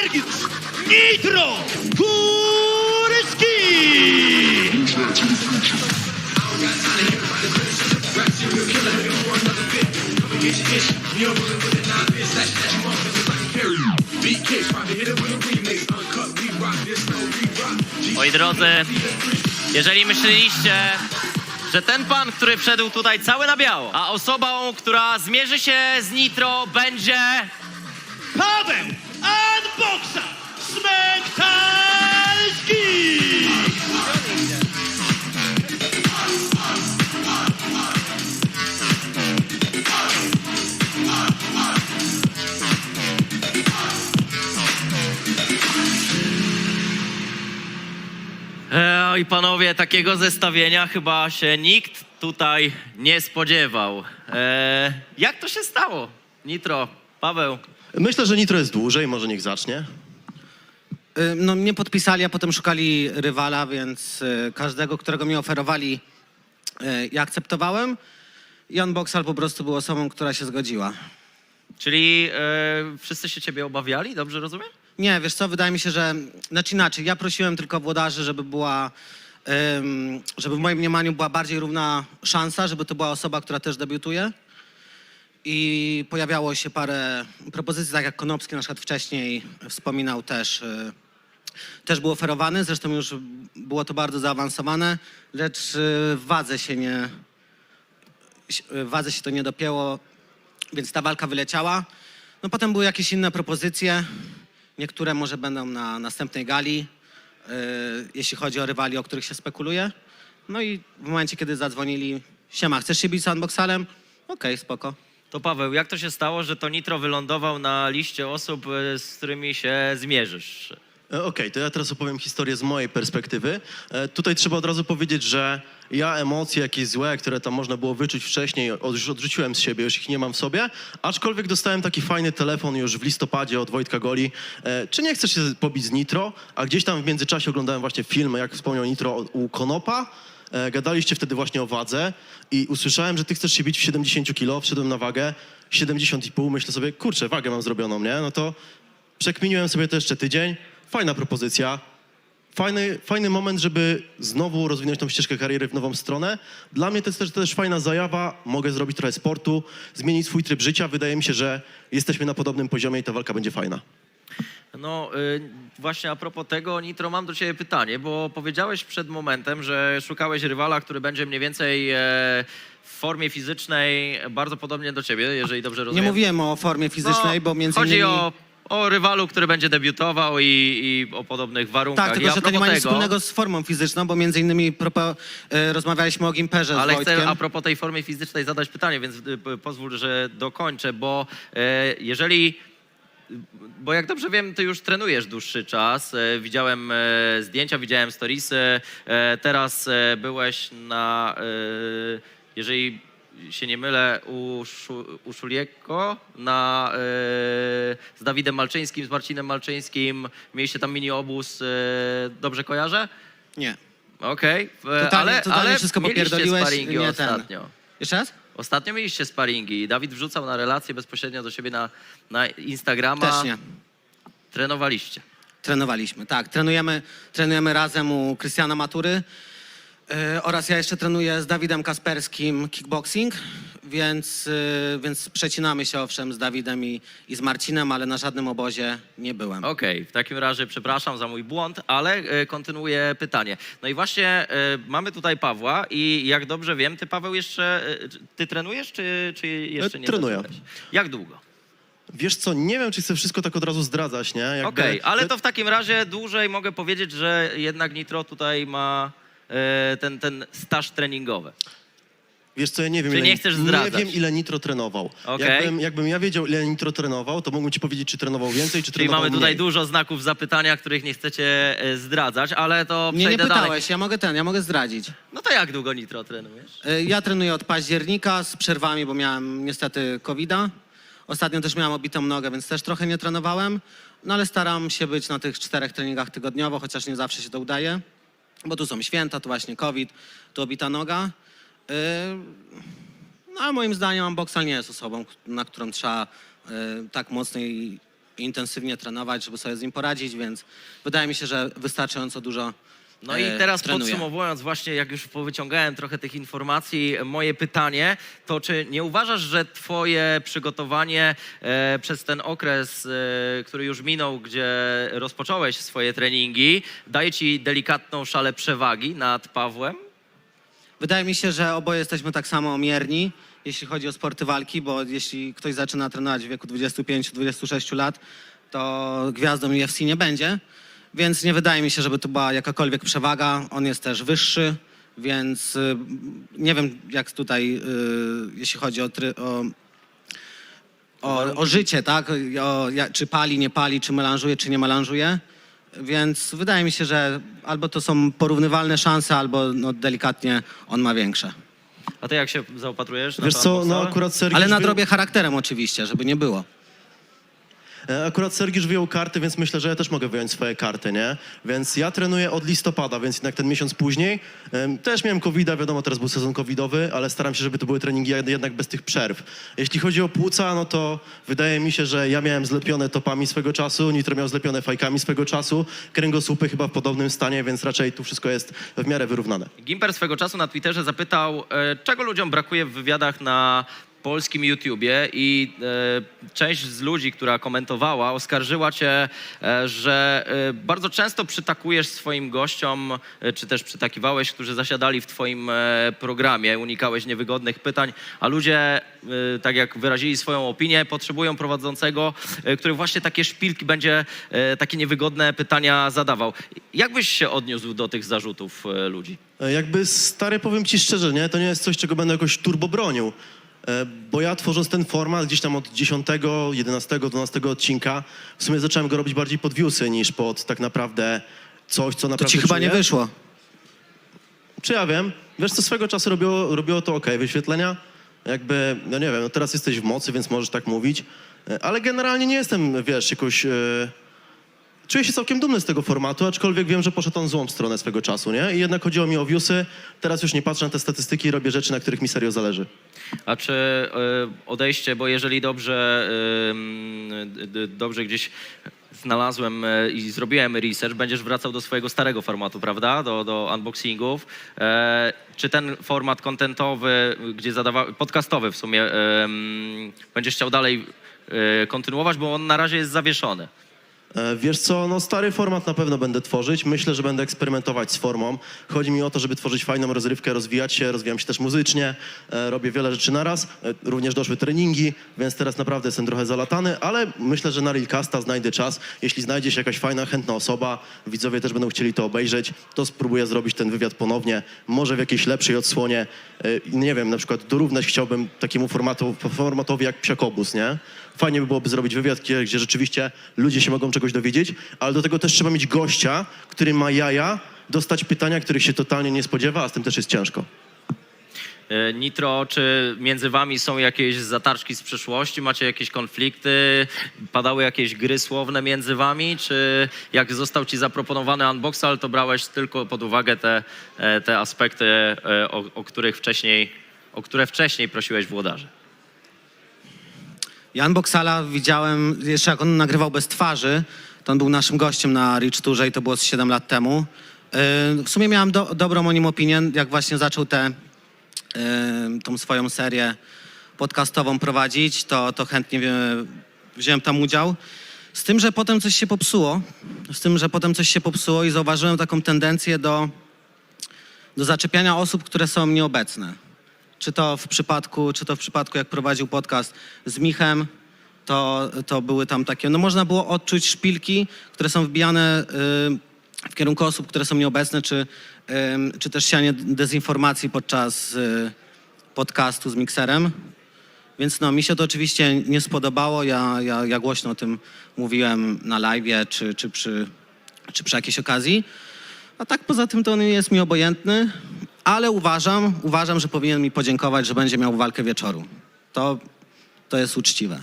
Sergiusz Nitro! Moi drodzy, jeżeli myśleliście, że ten pan, który wszedł tutaj cały na biało, a osobą, która zmierzy się z Nitro będzie... Paweł Unboxa Smektalski! E, Oj panowie, takiego zestawienia chyba się nikt tutaj nie spodziewał. E, jak to się stało? Nitro, Paweł, Myślę, że Nitro jest dłużej, może niech zacznie. Y, No mnie podpisali, a potem szukali rywala, więc y, każdego, którego mi oferowali, y, ja akceptowałem. Jan Boxal po prostu był osobą, która się zgodziła. czyli e, wszyscy się ciebie obawiali, dobrze rozumiem? Nie, wiesz co, wydaje mi się, że... Znaczy inaczej, ja prosiłem tylko włodarzy, żeby była... ym, żeby w moim mniemaniu była bardziej równa szansa, żeby to była osoba, która też debiutuje. I pojawiało się parę propozycji, tak jak Konopski na przykład wcześniej wspominał też... y, też był oferowany, zresztą już było to bardzo zaawansowane, lecz y, w wadze się nie, w wadze się to nie dopięło, więc ta walka wyleciała. No potem były jakieś inne propozycje, niektóre może będą na następnej gali, y, jeśli chodzi o rywali, o których się spekuluje. No i w momencie, kiedy zadzwonili, siema, chcesz się bić z Unboxalem? Okej, spoko. To Paweł, jak to się stało, że to Nitro wylądował na liście osób, e, z którymi się zmierzysz? E, Okej, to ja teraz opowiem historię z mojej perspektywy. E, Tutaj trzeba od razu powiedzieć, że ja emocje jakieś złe, które tam można było wyczuć wcześniej, od- już odrzuciłem z siebie, już ich nie mam w sobie, aczkolwiek dostałem taki fajny telefon już w listopadzie od Wojtka Goli. Czy nie chcesz się pobić z Nitro? A gdzieś tam w międzyczasie oglądałem właśnie film, jak wspomniał Nitro u Konopa. E, Gadaliście wtedy właśnie o wadze i usłyszałem, że ty chcesz się bić w 70 kilo, wszedłem na wagę 70,5, myślę sobie, kurczę, wagę mam zrobioną, nie? No to przekminiłem sobie to jeszcze tydzień, fajna propozycja, fajny, fajny moment, żeby znowu rozwinąć tą ścieżkę kariery w nową stronę. Dla mnie to jest też, też fajna zajawa, mogę zrobić trochę sportu, zmienić swój tryb życia. Wydaje mi się, że jesteśmy na podobnym poziomie i ta walka będzie fajna. No y, właśnie a propos tego, Nitro, mam do ciebie pytanie, bo powiedziałeś przed momentem, że szukałeś rywala, który będzie mniej więcej e, w formie fizycznej bardzo podobnie do ciebie, jeżeli dobrze Nie rozumiem. mówiłem o formie fizycznej, No, bo między Chodzi innymi... o, o rywalu, który będzie debiutował i, i o podobnych warunkach. Tak, tylko że to nie ma nic wspólnego z formą fizyczną, bo między innymi propo, e, rozmawialiśmy o Gimperze Ale chcę a propos tej formy fizycznej zadać pytanie, więc y, pozwól, że dokończę, bo e, jeżeli. Bo jak dobrze wiem, ty już trenujesz dłuższy czas. E, widziałem e, zdjęcia, widziałem storiesy. E, teraz byłeś na. Jeżeli się nie mylę, u, u Szulieko na, z Dawidem Malczyńskim, z Marcinem Malczyńskim. Mieliście tam mini obóz. Dobrze kojarzę? Nie. Okej, Totalnie, ale, totalnie ale wszystko mieliście popierdoliłeś, sparingi nie ten. ostatnio. Jeszcze raz? Ostatnio mieliście sparingi. Dawid wrzucał na relację bezpośrednio do siebie na, na Instagrama. Też nie. Trenowaliście. Trenowaliśmy, tak. Trenujemy, trenujemy razem u Krystiana Matury e, oraz ja jeszcze trenuję z Dawidem Kasperskim kickboxing, więc, e, więc przecinamy się owszem z Dawidem i, i z Marcinem, ale na żadnym obozie nie byłem. Okej, w takim razie przepraszam za mój błąd, ale e, kontynuuję pytanie. No i właśnie e, mamy tutaj Pawła i jak dobrze wiem, ty Paweł jeszcze, e, ty trenujesz czy, czy jeszcze E, nie trenuję. Jak długo? Wiesz co, nie wiem, czy chcę wszystko tak od razu zdradzać, nie? Jakby- Okej, ale to w takim razie dłużej mogę powiedzieć, że jednak Nitro tutaj ma e, ten, ten staż treningowy. Wiesz co, ja nie wiem, Czyli ile, nie chcesz nie wiem, ile Nitro trenował. Okej. Jakbym, jakbym ja wiedział, ile Nitro trenował, to mógłbym ci powiedzieć, czy trenował więcej, czy Czyli trenował mamy tutaj mniej. dużo znaków zapytania, których nie chcecie e, zdradzać, ale to Nie, nie przejdę dalej. pytałeś, ja mogę ten, ja mogę zdradzić. No to jak długo Nitro trenujesz? E, Ja trenuję od października z przerwami, bo miałem niestety COVID-a. Ostatnio też miałem obitą nogę, więc też trochę nie trenowałem. No ale staram się być na tych czterech treningach tygodniowo, chociaż nie zawsze się to udaje. Bo tu są święta, tu właśnie COVID, tu obita noga. E, No a moim zdaniem Boxal nie jest osobą, na którą trzeba e, tak mocno i intensywnie trenować, żeby sobie z nim poradzić, więc wydaje mi się, że wystarczająco dużo No i e, teraz podsumowując właśnie, jak już powyciągałem trochę tych informacji, moje pytanie to czy nie uważasz, że twoje przygotowanie e, przez ten okres, e, który już minął, gdzie rozpocząłeś swoje treningi, daje ci delikatną szalę przewagi nad Pawłem? Wydaje mi się, że oboje jesteśmy tak samo mierni, jeśli chodzi o sporty walki, bo jeśli ktoś zaczyna trenować w wieku 25-26 lat, to gwiazdą UFC nie będzie. Więc nie wydaje mi się, żeby to była jakakolwiek przewaga. On jest też wyższy, więc y, nie wiem, jak tutaj, y, jeśli chodzi o, try, o, o, o życie, tak? O, czy pali, nie pali, czy melanżuje, czy nie melanżuje. Więc wydaje mi się, że albo to są porównywalne szanse, albo no, delikatnie on ma większe. A ty jak się zaopatrujesz? na Wiesz to co, no akurat Sergiusz... Ale nadrobię charakterem oczywiście, żeby nie było. E, Akurat Sergiusz wyjął karty, więc myślę, że ja też mogę wyjąć swoje karty, nie? Więc ja trenuję od listopada, więc jednak ten miesiąc później. Też miałem covid wiadomo, teraz był sezon covidowy, ale staram się, żeby to były treningi jed- jednak bez tych przerw. Jeśli chodzi o płuca, no to wydaje mi się, że ja miałem zlepione topami swego czasu, Nitro miał zlepione fajkami swego czasu, kręgosłupy chyba w podobnym stanie, więc raczej tu wszystko jest w miarę wyrównane. Gimper swego czasu na Twitterze zapytał, e, czego ludziom brakuje w wywiadach na polskim YouTubie i e, część z ludzi, która komentowała, oskarżyła cię, e, że e, bardzo często przytakujesz swoim gościom, e, czy też przytakiwałeś, którzy zasiadali w twoim e, programie, unikałeś niewygodnych pytań, a ludzie, e, tak jak wyrazili swoją opinię, potrzebują prowadzącego, e, który właśnie takie szpilki będzie, e, takie niewygodne pytania zadawał. Jak byś się odniósł do tych zarzutów e, ludzi? E, Jakby stary, powiem ci szczerze, nie? To nie jest coś, czego będę jakoś turbo bronił. E, Bo ja tworząc ten format gdzieś tam od 10, 11, 12 odcinka, w sumie zacząłem go robić bardziej pod viewsy niż pod tak naprawdę coś, co To naprawdę ci chyba czuję. nie wyszło. Czy ja wiem? Wiesz co, swego czasu robiło, robiło to ok, wyświetlenia. Jakby, no nie wiem, no teraz jesteś w mocy, więc możesz tak mówić. E, Ale generalnie nie jestem, wiesz, jakoś... E, czuję się całkiem dumny z tego formatu, aczkolwiek wiem, że poszedł on złą stronę swego czasu, nie? I jednak chodziło mi o viewsy. Teraz już nie patrzę na te statystyki i robię rzeczy, na których mi serio zależy. A czy y, odejście, bo jeżeli dobrze, d- dobrze gdzieś znalazłem y, i zrobiłem research, będziesz wracał do swojego starego formatu, prawda? Do, do unboxingów. E, czy ten format kontentowy, gdzie zadawa, podcastowy w sumie, będziesz chciał dalej y, kontynuować, bo on na razie jest zawieszony. E, Wiesz co, no stary format na pewno będę tworzyć. Myślę, że będę eksperymentować z formą. Chodzi mi o to, żeby tworzyć fajną rozrywkę, rozwijać się, rozwijam się też muzycznie, e, robię wiele rzeczy naraz. E, również doszły treningi, więc teraz naprawdę jestem trochę zalatany, ale myślę, że na Realcasta znajdę czas. Jeśli znajdzie się jakaś fajna, chętna osoba, widzowie też będą chcieli to obejrzeć, to spróbuję zrobić ten wywiad ponownie, może w jakiejś lepszej odsłonie. E, nie wiem, na przykład dorównać chciałbym takiemu formatu, formatowi jak Psiakobus, nie? Fajnie by byłoby zrobić wywiad, gdzie rzeczywiście ludzie się mogą czegoś dowiedzieć, ale do tego też trzeba mieć gościa, który ma jaja, dostać pytania, których się totalnie nie spodziewa, a z tym też jest ciężko. E, Nitro, czy między wami są jakieś zatarczki z przeszłości? Macie jakieś konflikty? Padały jakieś gry słowne między wami? Czy jak został ci zaproponowany unboxal, to brałeś tylko pod uwagę te, e, te aspekty, e, o, o których wcześniej, o które wcześniej prosiłeś włodarzy? Jan Boksala widziałem, jeszcze jak on nagrywał bez twarzy, to on był naszym gościem na Rich Tourze i to było z 7 lat temu. Yy, W sumie miałem do, dobrą o nim opinię, jak właśnie zaczął tę yy, tą swoją serię podcastową prowadzić, to, to chętnie wziąłem tam udział. Z tym, że potem coś się popsuło, z tym, że potem coś się popsuło i zauważyłem taką tendencję do, do zaczepiania osób, które są nieobecne. Czy to w przypadku, czy to w przypadku jak prowadził podcast z Michem, to, to były tam takie, no można było odczuć szpilki, które są wbijane y, w kierunku osób, które są nieobecne, czy, y, czy też sianie dezinformacji podczas y, podcastu z mikserem. Więc no, mi się to oczywiście nie spodobało. Ja, ja, ja głośno o tym mówiłem na live, czy, czy, przy, czy przy jakiejś okazji. A tak poza tym to on jest mi obojętny, ale uważam, uważam, że powinien mi podziękować, że będzie miał walkę wieczoru. To, to jest uczciwe.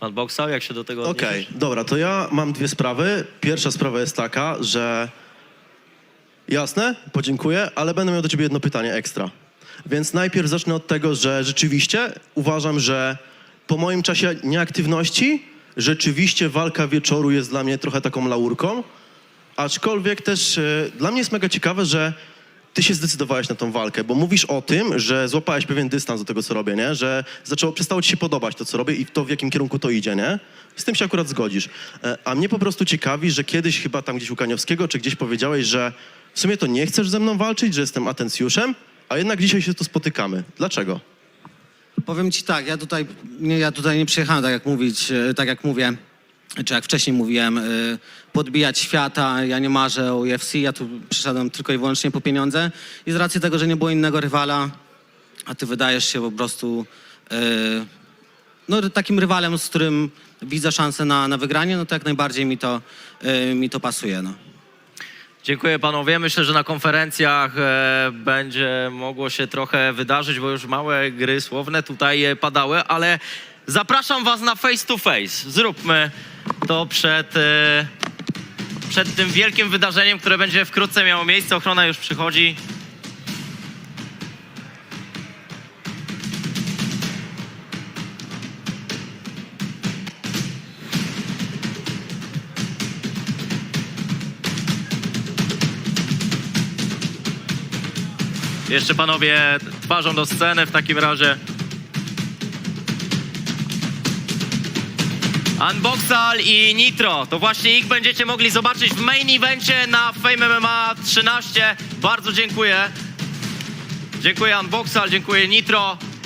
Unboxal, jak się do tego Okej, odniesiesz? dobra, to ja mam dwie sprawy. Pierwsza sprawa jest taka, że jasne, podziękuję, ale będę miał do ciebie jedno pytanie ekstra. Więc najpierw zacznę od tego, że rzeczywiście uważam, że po moim czasie nieaktywności rzeczywiście walka wieczoru jest dla mnie trochę taką laurką, aczkolwiek też e, dla mnie jest mega ciekawe, że ty się zdecydowałeś na tą walkę, bo mówisz o tym, że złapałeś pewien dystans do tego, co robię, nie? Że zaczęło, przestało ci się podobać to, co robię i to, w jakim kierunku to idzie, nie? Z tym się akurat zgodzisz. E, A mnie po prostu ciekawi, że kiedyś chyba tam gdzieś u Kaniowskiego, czy gdzieś powiedziałeś, że w sumie to nie chcesz ze mną walczyć, że jestem atencjuszem, a jednak dzisiaj się tu spotykamy. Dlaczego? Powiem ci tak, ja tutaj nie, ja tutaj nie przyjechałem, tak jak mówić, e, tak jak mówię, czy jak wcześniej mówiłem, e, podbijać świata, ja nie marzę o UFC, ja tu przyszedłem tylko i wyłącznie po pieniądze i z racji tego, że nie było innego rywala, a ty wydajesz się po prostu e, no, takim rywalem, z którym widzę szansę na, na wygranie, no to jak najbardziej mi to, e, mi to pasuje, no. Dziękuję panowie. Myślę, że na konferencjach e, będzie mogło się trochę wydarzyć, bo już małe gry słowne tutaj e, padały, ale zapraszam was na face to face. Zróbmy to przed, e, przed tym wielkim wydarzeniem, które będzie wkrótce miało miejsce. Ochrona już przychodzi. Jeszcze panowie twarzą do sceny w takim razie. Unboxal i Nitro, to właśnie ich będziecie mogli zobaczyć w main evencie na Fame MMA 13. Bardzo dziękuję. Dziękuję Unboxal, dziękuję Nitro.